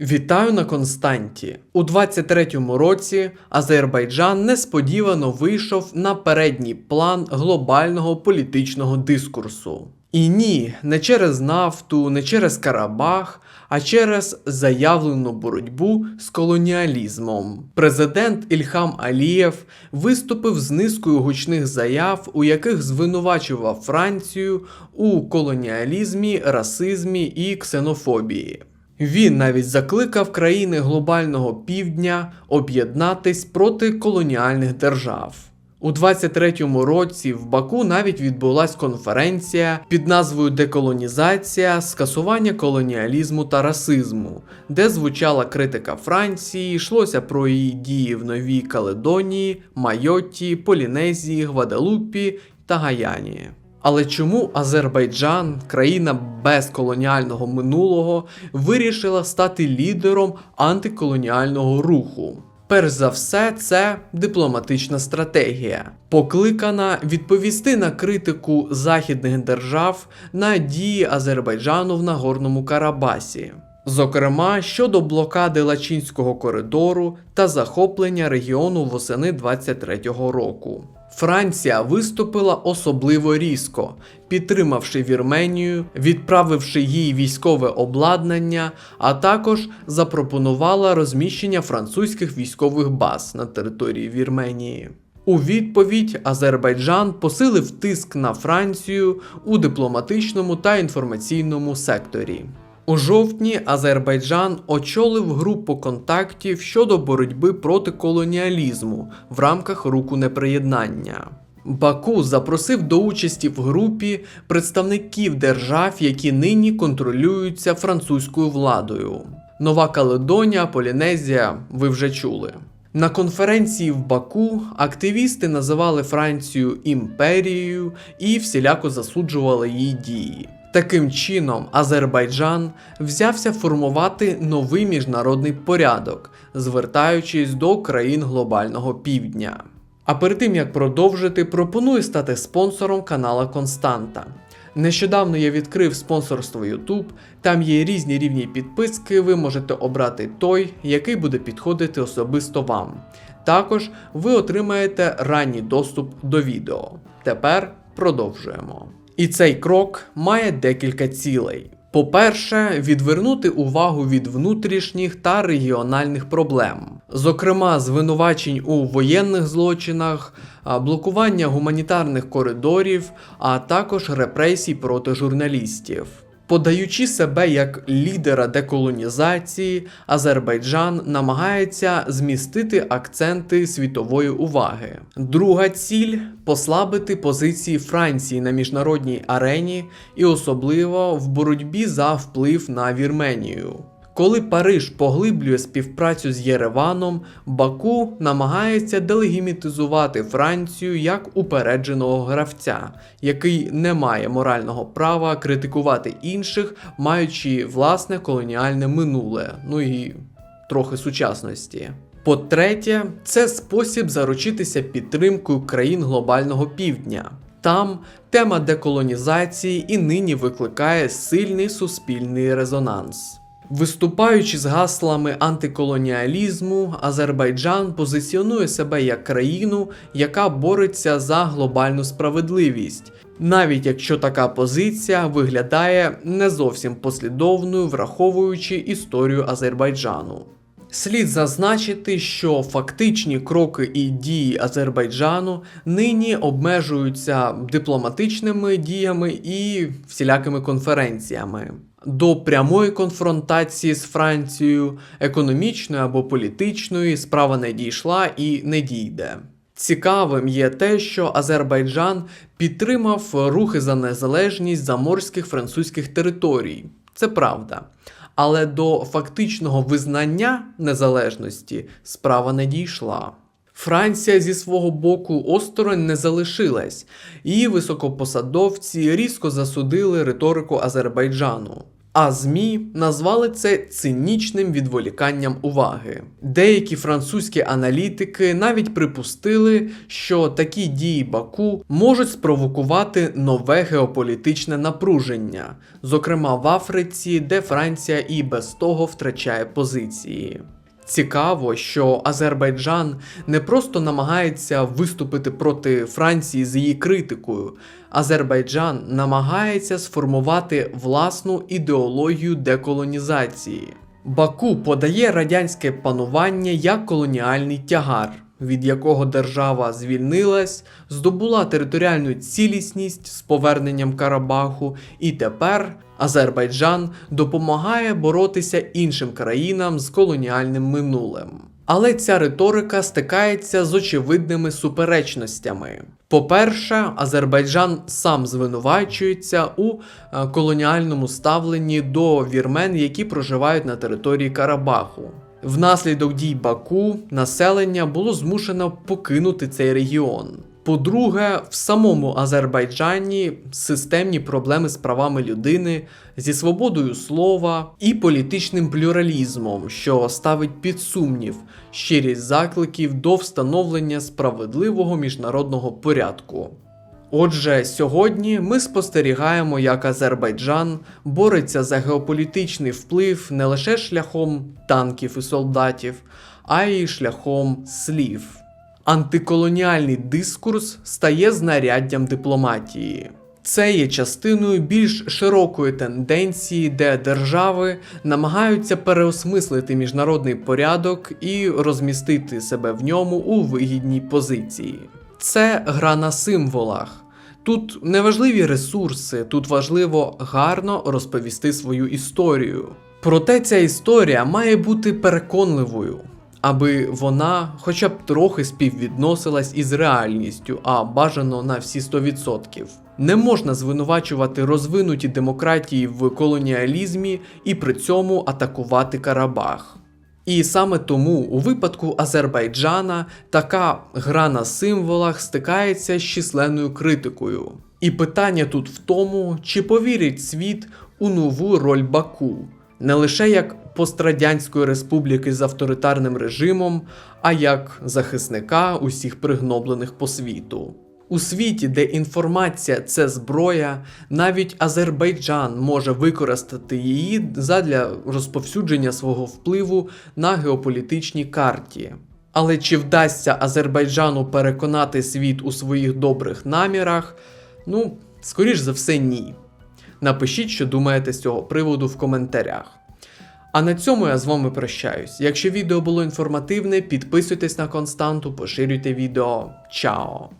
Вітаю на Константі. У 23-му році Азербайджан несподівано вийшов на передній план глобального політичного дискурсу. І ні, не через нафту, не через Карабах, а через заявлену боротьбу з колоніалізмом. Президент Ільхам Алієв виступив з низкою гучних заяв, у яких звинувачував Францію у колоніалізмі, расизмі і ксенофобії. Він навіть закликав країни глобального півдня об'єднатись проти колоніальних держав. У 23-му році в Баку навіть відбулась конференція під назвою Деколонізація, скасування колоніалізму та расизму, де звучала критика Франції, йшлося про її дії в Новій Каледонії, Майотті, Полінезії, Гваделупі та Гаяні. Але чому Азербайджан, країна без колоніального минулого, вирішила стати лідером антиколоніального руху? Перш за все, це дипломатична стратегія, покликана відповісти на критику західних держав на дії Азербайджану в Нагорному Карабасі. Зокрема, щодо блокади Лачинського коридору та захоплення регіону восени 23-го року. Франція виступила особливо різко, підтримавши Вірменію, відправивши їй військове обладнання, а також запропонувала розміщення французьких військових баз на території Вірменії. У відповідь Азербайджан посилив тиск на Францію у дипломатичному та інформаційному секторі. У жовтні Азербайджан очолив групу контактів щодо боротьби проти колоніалізму в рамках руку неприєднання. Баку запросив до участі в групі представників держав, які нині контролюються французькою владою. Нова Каледонія, Полінезія, ви вже чули. На конференції в Баку активісти називали Францію імперією і всіляко засуджували її дії. Таким чином, Азербайджан взявся формувати новий міжнародний порядок, звертаючись до країн глобального півдня. А перед тим як продовжити, пропоную стати спонсором канала Константа. Нещодавно я відкрив спонсорство YouTube, там є різні рівні підписки, ви можете обрати той, який буде підходити особисто вам. Також ви отримаєте ранній доступ до відео. Тепер продовжуємо. І цей крок має декілька цілей. По-перше, відвернути увагу від внутрішніх та регіональних проблем, зокрема звинувачень у воєнних злочинах, блокування гуманітарних коридорів, а також репресій проти журналістів. Подаючи себе як лідера деколонізації, Азербайджан намагається змістити акценти світової уваги. Друга ціль послабити позиції Франції на міжнародній арені і особливо в боротьбі за вплив на Вірменію. Коли Париж поглиблює співпрацю з Єреваном, Баку намагається делегімітизувати Францію як упередженого гравця, який не має морального права критикувати інших, маючи власне колоніальне минуле, ну і трохи сучасності. По-третє, це спосіб заручитися підтримкою країн глобального півдня. Там тема деколонізації і нині викликає сильний суспільний резонанс. Виступаючи з гаслами антиколоніалізму, Азербайджан позиціонує себе як країну, яка бореться за глобальну справедливість, навіть якщо така позиція виглядає не зовсім послідовною, враховуючи історію Азербайджану. Слід зазначити, що фактичні кроки і дії Азербайджану нині обмежуються дипломатичними діями і всілякими конференціями. До прямої конфронтації з Францією, економічної або політичної, справа не дійшла і не дійде. Цікавим є те, що Азербайджан підтримав рухи за незалежність заморських французьких територій. Це правда. Але до фактичного визнання незалежності справа не дійшла. Франція зі свого боку осторонь не залишилась, її високопосадовці різко засудили риторику Азербайджану. А ЗМІ назвали це цинічним відволіканням уваги. Деякі французькі аналітики навіть припустили, що такі дії Баку можуть спровокувати нове геополітичне напруження, зокрема в Африці, де Франція і без того втрачає позиції. Цікаво, що Азербайджан не просто намагається виступити проти Франції з її критикою. Азербайджан намагається сформувати власну ідеологію деколонізації. Баку подає радянське панування як колоніальний тягар, від якого держава звільнилась, здобула територіальну цілісність з поверненням Карабаху, і тепер Азербайджан допомагає боротися іншим країнам з колоніальним минулим. Але ця риторика стикається з очевидними суперечностями. По-перше, Азербайджан сам звинувачується у е, колоніальному ставленні до вірмен, які проживають на території Карабаху. Внаслідок дій Баку населення було змушено покинути цей регіон. По-друге, в самому Азербайджані системні проблеми з правами людини, зі свободою слова і політичним плюралізмом, що ставить під сумнів щирість закликів до встановлення справедливого міжнародного порядку. Отже, сьогодні ми спостерігаємо, як Азербайджан бореться за геополітичний вплив не лише шляхом танків і солдатів, а й шляхом слів. Антиколоніальний дискурс стає знаряддям дипломатії. Це є частиною більш широкої тенденції, де держави намагаються переосмислити міжнародний порядок і розмістити себе в ньому у вигідній позиції. Це гра на символах. Тут не важливі ресурси, тут важливо гарно розповісти свою історію. Проте ця історія має бути переконливою, аби вона хоча б трохи співвідносилась із реальністю, а бажано на всі 100%. Не можна звинувачувати розвинуті демократії в колоніалізмі і при цьому атакувати Карабах. І саме тому у випадку Азербайджана така гра на символах стикається з численною критикою. І питання тут в тому, чи повірить світ у нову роль Баку, не лише як пострадянської республіки з авторитарним режимом, а як захисника усіх пригноблених по світу. У світі, де інформація це зброя, навіть Азербайджан може використати її задля розповсюдження свого впливу на геополітичній карті. Але чи вдасться Азербайджану переконати світ у своїх добрих намірах? Ну, скоріш за все, ні. Напишіть, що думаєте з цього приводу в коментарях. А на цьому я з вами прощаюсь. Якщо відео було інформативне, підписуйтесь на константу, поширюйте відео. Чао!